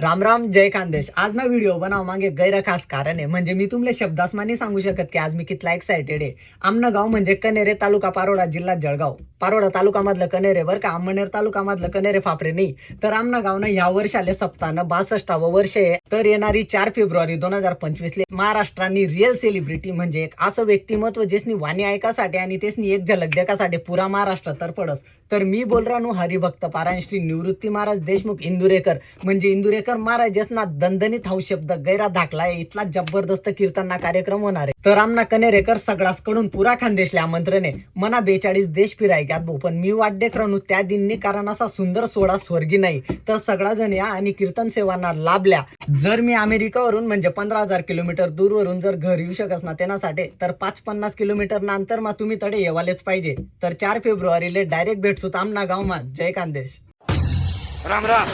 राम राम जय खानदेश आज ना व्हिडिओ बनाव मागे गैर खास कारण आहे. म्हणजे मी तुमले शब्दासमा सांगू शकत की आज मी कितला एक्सायटेड आहे. आमनं गाव म्हणजे कनेरे तालुका पारोडा जिल्हा जळगाव. पारोडा तालुका मधलं कनेरे बरं का आमनेर तालुका मधलं कनेरे फापरे नाही. तर आमना गावनं ह्या वर्षाले सप्ताहनं बासष्टावं वर्ष आहे. तर येणारी चार फेब्रुवारी दोन हजार पंचवीसले महाराष्ट्रांनी रिअल सेलिब्रिटी म्हणजे एक असं व्यक्तिमत्व जेसनी वाणी ऐकासाठी आणि तेसनी एक झलक देखासाठी पुरा महाराष्ट्र तर पडस तर मी बोल राहू हरिभक्त पारायण श्री निवृत्ती महाराज देशमुख इंदुरेकर. म्हणजे इंदुरेकर महाराज ज्यासना दणदणीत हाऊ शब्द गैरा धाकलाय इथला जबरदस्त कीर्तनना कार्यक्रम होणार आहे. तर आमना कनेरेकर सगळासकडून पुरा खानदेशले आमंत्रणे. मना बेचाळीस देश फिराय घ्यात पण मी वाट देख राहू त्या दिननी कारण असा सुंदर सोडा स्वर्गी नाही. तर सगळा जण या आणि कीर्तन सेवांना लाभल्या जर मी अमेरिकावरून म्हणजे पंधरा हजार किलोमीटर दूरवरून जर घर येऊ शकस ना त्यांच्यासाठी तर पाच पन्नास किलोमीटर नंतर मग तुम्ही तडे येवालेच पाहिजे. तर चार फेब्रुवारीले डायरेक्ट भेटसू आमना गावमा जय खानदेश. राम राम.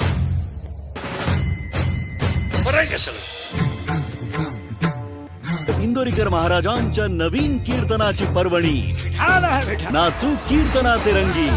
बरं आहे का सगळं? इंदोरीकर महाराजांच्या नवीन कीर्तनाची पर्वणी. नाचू कीर्तनाचे रंगी.